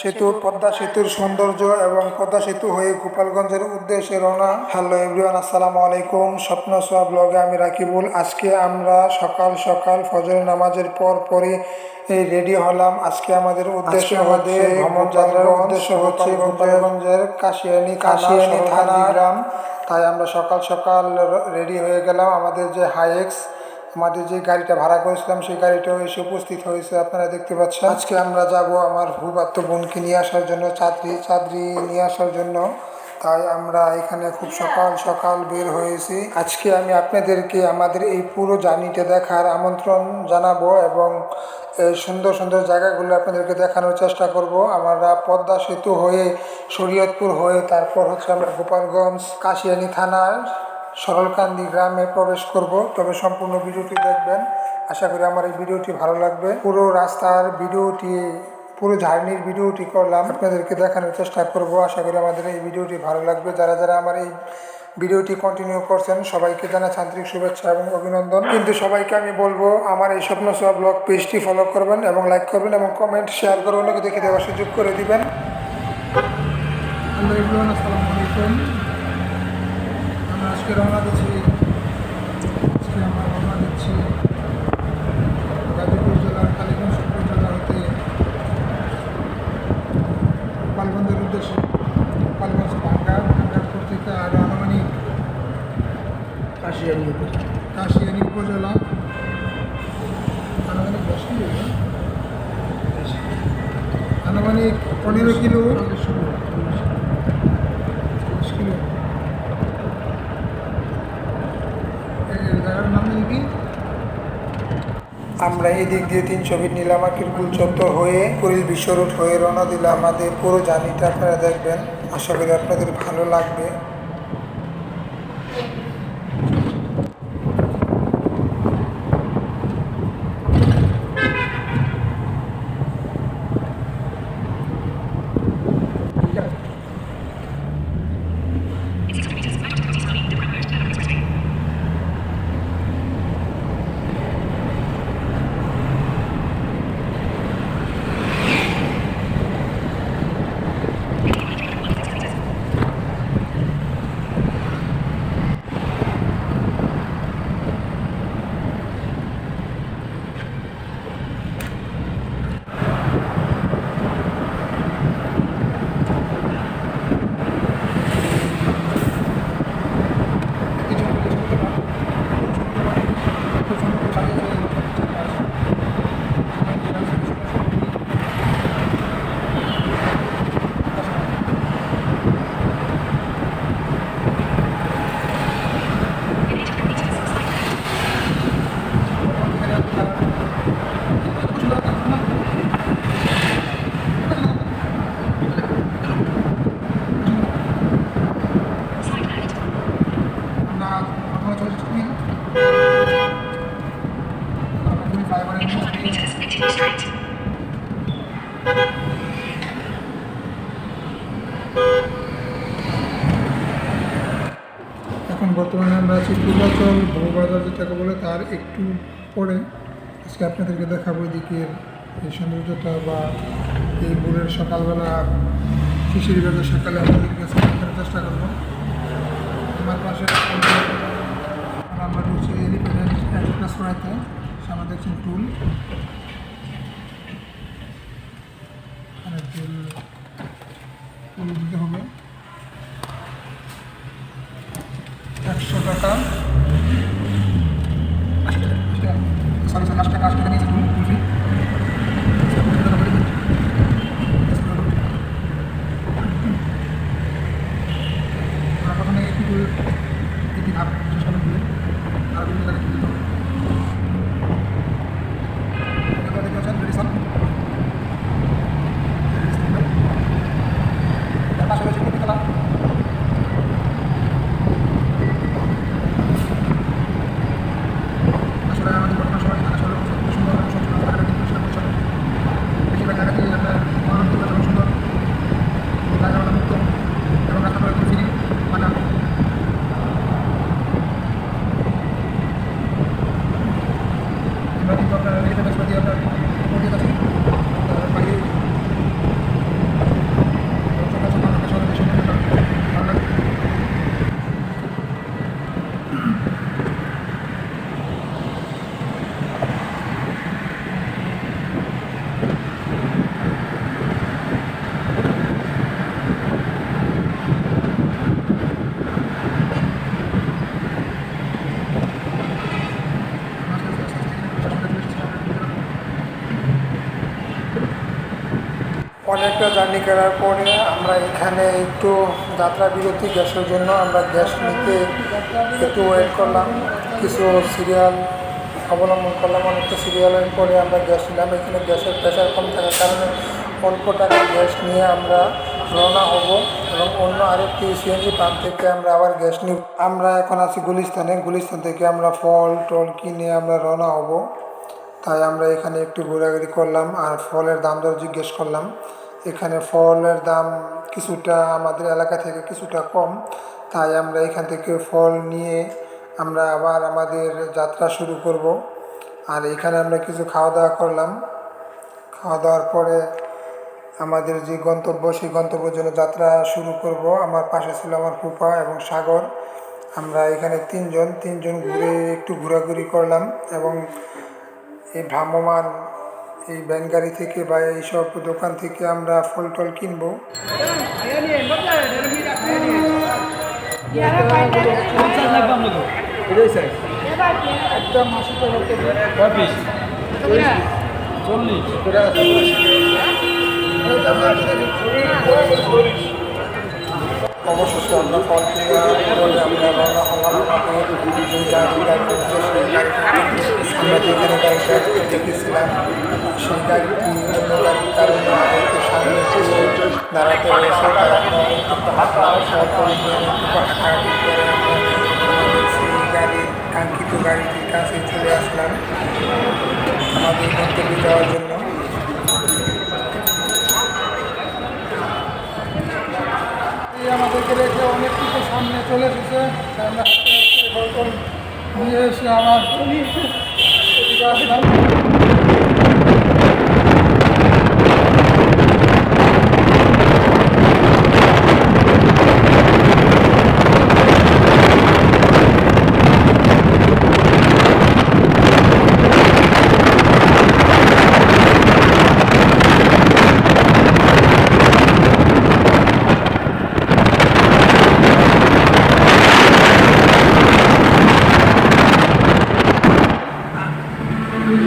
সেতু পদ্মা সেতুর সৌন্দর্য এবং পদ্মা সেতু হয়ে গোপালগঞ্জের উদ্দেশ্যে রওনা। হ্যালো এভরিওয়ান আসসালামু আলাইকুম। স্বপ্ন সোয়া ব্লগে আমি রাকিবুল। আজকে আমরা সকাল সকাল ফজর নামাজের পর পরে রেডি হলাম। আজকে আমাদের উদ্দেশ্য হচ্ছে ভ্রমণ যাত্রার উদ্দেশ্য হচ্ছে গোপালগঞ্জের কাশিয়ানি কাশিয়ানি থানা গ্রাম। তাই আমরা সকাল সকাল রেডি হয়ে গেলাম আমাদের যে হাইএক্স আমাদের যে গাড়িটা ভাড়া করেছিলাম, সেই গাড়িটাও এসে উপস্থিত হয়েছে, আপনারা দেখতে পাচ্ছেন। আজকে আমরা যাব আমার ভূপাত্য বোনকে নিয়ে আসার জন্য চাকরি চাকরি নিয়ে আসার জন্য। তাই আমরা এখানে খুব সকাল সকাল বের হয়েছি। আজকে আমি আপনাদেরকে আমাদের এই পুরো জার্নিটা দেখার আমন্ত্রণ জানাব এবং এই সুন্দর সুন্দর জায়গাগুলো আপনাদেরকে দেখানোর চেষ্টা করব। আমরা পদ্মা সেতু হয়ে শরীয়তপুর হয়ে তারপর হচ্ছে আমরা গোপালগঞ্জ, কাশিয়ানি থানার সরলকান্দি গ্রামে প্রবেশ করব। তবে সম্পূর্ণ ভিডিওটি দেখবেন। আশা করি আমার এই ভিডিওটি ভালো লাগবে। পুরো রাস্তার ভিডিওটি, পুরো জার্নির ভিডিওটি করলাম। আপনাদেরকে দেখানোর চেষ্টা করব। আশা করি আমাদের এই ভিডিওটি ভালো লাগবে। যারা যারা আমার এই ভিডিওটি কন্টিনিউ করছেন, সবাইকে জানাই আন্তরিক শুভেচ্ছা এবং অভিনন্দন। কিন্তু সবাইকে আমি বলব, আমার এই স্বপ্ন সব ব্লগ পেজটি ফলো করবেন এবং লাইক করবেন এবং কমেন্ট শেয়ার করে অন্যকে দেখে দেওয়ার সুযোগ করে দিবেন। আসসালামু আলাইকুম। আজকে রওনা দিচ্ছি আজকে আমরা রওনা দিচ্ছি গাজীপুর জেলার কালীগঞ্জ উপজেলা হতে গোপালগঞ্জের উদ্দেশ্যে গোপালগঞ্জ ভাঙ্গা ভাঙ্গারপুর থেকে আরও আনুমানিক কাশিয়ানি উপজেলা। কাশিয়ানি উপজেলা। আনুমানিক দশ কিলো আনুমানিক পনেরো কিলো। চল্লিশ আমরা এদিক দিক দিয়ে তিনশো ফিট নীলামাকির কুল চত্বর হয়ে কুড়িল বিশ্ব রোড হয়ে রওনা দিলে আমাদের পুরো জার্নিটা আপনারা দেখবেন। আশা করি আপনাদের ভালো লাগবে আমরা প্রথমে চলে যাচ্ছি আমরা দুই ফ্লাইওভারের মধ্যে দিয়ে Continue straight. এখন বর্তমানে আমরা আছি পূর্বাচল বউবাজার যেটাকে বলে তার একটু পরে। আজকে আপনাদেরকে দেখাবো এদিকের এই সৌন্দর্যটা বা এই ভোরের সকালবেলা খিচুড়ি বাজার সকালে আপনাদের কাছে দেখানোর চেষ্টা করব। আমার পাশে আমরা সামনে দেখছেন টুল। এখানে টুল টুল দিতে হবে একশো টাকা সরি সরি আট টাকা আট টাকা নিয়েছে টুল টুল ফি আমরা প্রথমে একটু টুল একটি ধাপ চেষ্টা করে আর বিভিন্ন জায়গায় তুলতে হবে এবার দেখতে পাচ্ছেন মেডিসন তার পাশে রয়েছে অনেকটা জার্নি করার পরে আমরা এখানে একটু যাত্রা বিরতি, গ্যাসের জন্য আমরা গ্যাস নিতে একটু ওয়েট করলাম। কিছু সিরিয়াল অবলম্বন করলাম, অনেকটা সিরিয়ালের পরে আমরা গ্যাস নিলাম। এখানে গ্যাসের প্রেশার কম থাকার কারণে অল্প টাকা গ্যাস নিয়ে আমরা রওনা হব এবং অন্য আরেকটি সিএনজি পাম্প থেকে আমরা আবার গ্যাস নিব। আমরা এখন আছি গুলিস্তানে। গুলিস্তান থেকে আমরা ফল, টল কিনে আমরা রওনা হব। তাই আমরা এখানে একটু ঘোরাঘুরি করলাম আর ফলের দাম দর জিজ্ঞেস করলাম। এখানে ফলের দাম কিছুটা আমাদের এলাকা থেকে কিছুটা কম। তাই আমরা এখান থেকে ফল নিয়ে আমরা আবার আমাদের যাত্রা শুরু করব। আর এখানে আমরা কিছু খাওয়া দাওয়া করলাম। খাওয়া দাওয়ার পরে আমাদের যে গন্তব্য, সেই গন্তব্যের জন্য যাত্রা শুরু করব। আমার পাশে ছিল আমার ফুপা এবং সাগর। আমরা এখানে তিনজন তিনজন ঘুরে একটু ঘোরাঘুরি করলাম এবং এই ভ্রাম্যমান এই ভ্যান গাড়ি থেকে বা এইসব দোকান থেকে আমরা ফল টল কিনবো। অবশেষে আমরা ফল আমরা যেখানে গাড়িটা দেখেছিলাম। সেই গাড়িটি কারণে আমাদেরকে সামনে দাঁড়াতে হয়েছে। সেই গাড়ির কাঙ্ক্ষিত গাড়িটির কাছে চলে আসলাম। আমাদের গন্তব্যে যাওয়ার জন্য আমাদেরকে রেখে অনেক কিছু সামনে চলে এসেছে। আমরা নিয়ে এসে আমার Ambil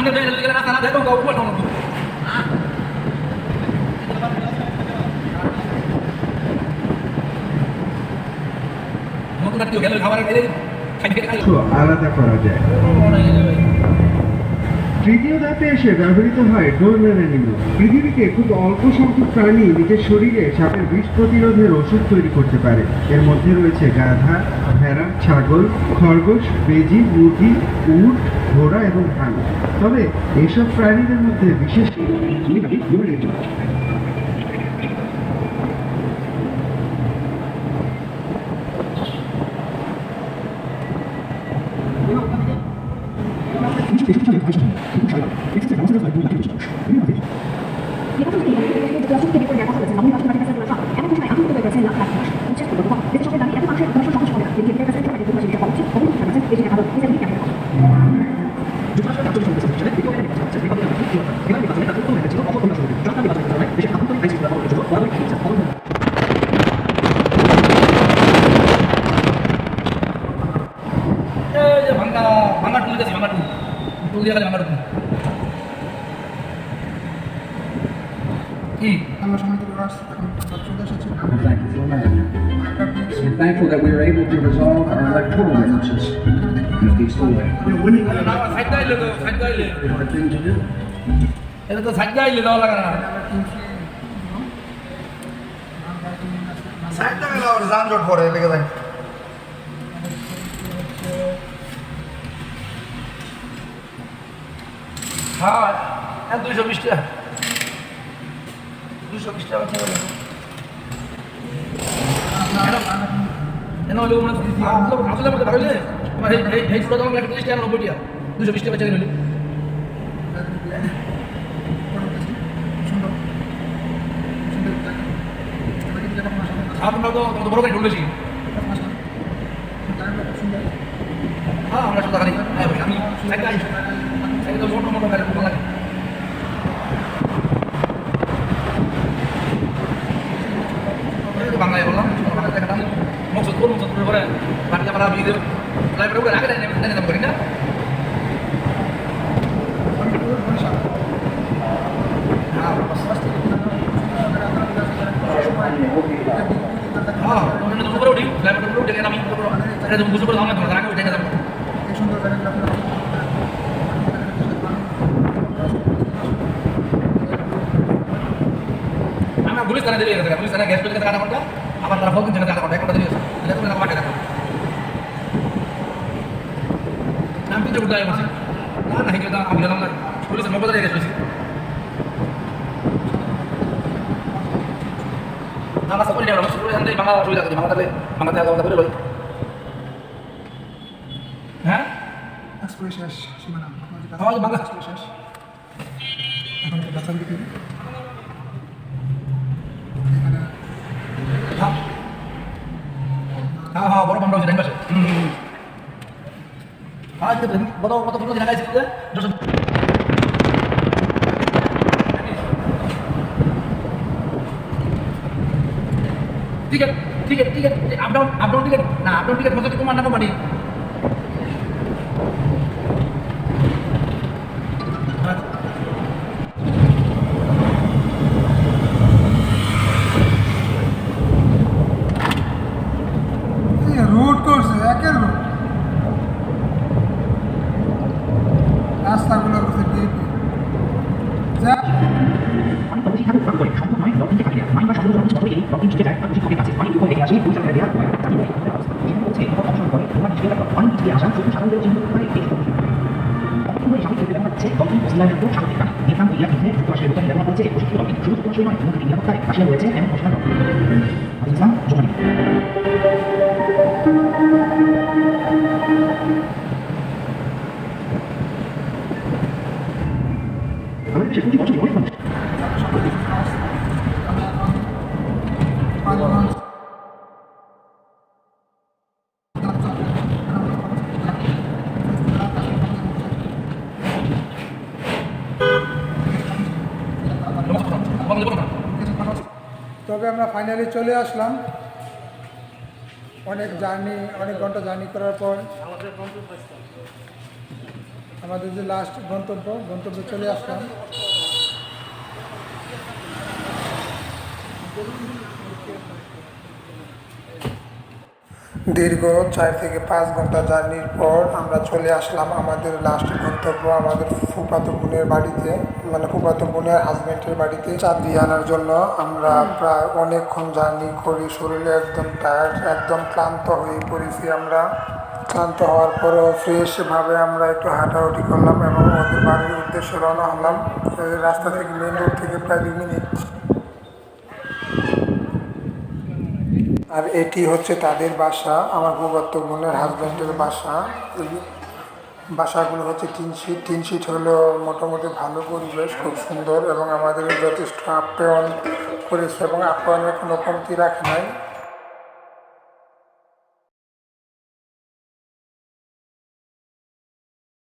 ambil dari negara sana dia kau buat dong. Ah, Mau nanti kalau kawan ini kan alat apa aja. তৃতীয় ধাপে এসে ব্যবহৃত হয় ডোরম্যানের নিয়ম পৃথিবীতে খুব অল্প সংখ্যক প্রাণী নিজের শরীরে সাপের বিষ প্রতিরোধের ওষুধ তৈরি করতে পারে। এর মধ্যে রয়েছে গাধা, ভেড়া, ছাগল, খরগোশ, বেজি, মুরগি, উট, ঘোড়া এবং হাঁস। তবে এসব প্রাণীদের মধ্যে বিশেষ ました。টুল দিয়ে গেছে ভাঙা কি আমরা সময় করে চলে এসেছি We're thankful that we were able to resolve our electoral differences in a peaceful way. Our thing to do. এটা তো সাইড গাইলে দেওয়া লাগে না সাইডটা গেলে আবার যানজট পড়ে লেগে যায় ছোটো দাম একটা তিরিশ টাকা নব্বই টাকা দুশো বিশ টাকা চাকরি হলে তোমরা তো তোমরা তো বড় ঢুকলেছি হ্যাঁ আমরা হ্যাঁ সাইকেল আইছি সাইকেল তো মোটো মোটো গাড়ি ভালো লাগে এই তো বাংলায় বললাম বাংলা দেখাতাম মকসুদপুর মকসুদপুর পরে বাড়ি আমরা বিয়ে লাইব্রেরি উপরে রাখে দেন দেন করি না হ্যাঁ ওখানে তো উপরে উঠি লাইব্রেরি উপরে উঠে আমি এটা তুমি বুঝতে পারলাম না তোমার আগে উঠে গেলাম আমরা পুলিশ থানা দিয়ে গেছে পুলিশ থানা গ্যাস পেলে আধা ঘণ্টা আবার তারা ফোন কিনছে আধা ঘণ্টা এক ঘণ্টা দিয়ে গেছে এটা তুমি আমাকে দেখো উঠে বসি। না না হিজে আমি গেলাম না। পুলিশের মোবাইল দিয়ে গেছি না না সকল যাব সকল জানতে বাংলা অসুবিধা আছে বাংলা থাকলে বাংলা থাকলে কথা বলে। হ্যাঁ? শেষ সীমানা। হ্যাঁ, শেষ। এখন তো দিকে হ্যাঁ হ্যাঁ বড় বান্ধব আছে পাশে। হ্যাঁ কিন্তু কত কত ফুটো দিন আগাইছি দশ ticket ticket ticket up down up down up down ticket না আপডাউন টিকিট মতো তোমার না কোম্পানি 온라인으로 작업입니다. 예상 이약 인해 국가실 로건 내가 번째 50% 넘긴 그 국가 출마 있는 그림이나 헛다리 다시 해보지 M 버시나 넘기 이상 조건입니다. 아니, 공기 먼저 열리면. 아니, 아니. তবে আমরা ফাইনালি চলে আসলাম। অনেক জার্নি অনেক ঘণ্টা জার্নি করার পর আমাদের যে লাস্ট গন্তব্য, গন্তব্যে চলে আসলাম। দীর্ঘ চার থেকে পাঁচ ঘণ্টা জার্নির পর আমরা চলে আসলাম আমাদের লাস্ট গন্তব্য আমাদের ফুফাতো বোনের বাড়িতে মানে ফুফাতো বোনের হাজব্যান্ডের বাড়িতে। চাঁদ দিয়ে আনার জন্য আমরা প্রায় অনেকক্ষণ জার্নি করি শরীরে একদম টায়ার্ড একদম ক্লান্ত হয়ে পড়েছি আমরা। ক্লান্ত হওয়ার পরও ফ্রেশভাবে আমরা একটু হাঁটাহাঁটি করলাম এবং ওদের বাড়ির উদ্দেশ্যে রওনা হলাম। রাস্তা থেকে মেন রোড থেকে প্রায় দুই মিনিট। আর এটি হচ্ছে তাদের বাসা, আমার ভূগত্ব বোনের হাজব্যান্ডের বাসা। বাসাগুলো হচ্ছে তিন সিট তিন সিট হলো মোটামুটি ভালো পরিবেশ, খুব সুন্দর এবং আমাদের যথেষ্ট আপ্যায়ন করেছে এবং আপ্যায়নের কোনো কমতি রাখে নাই।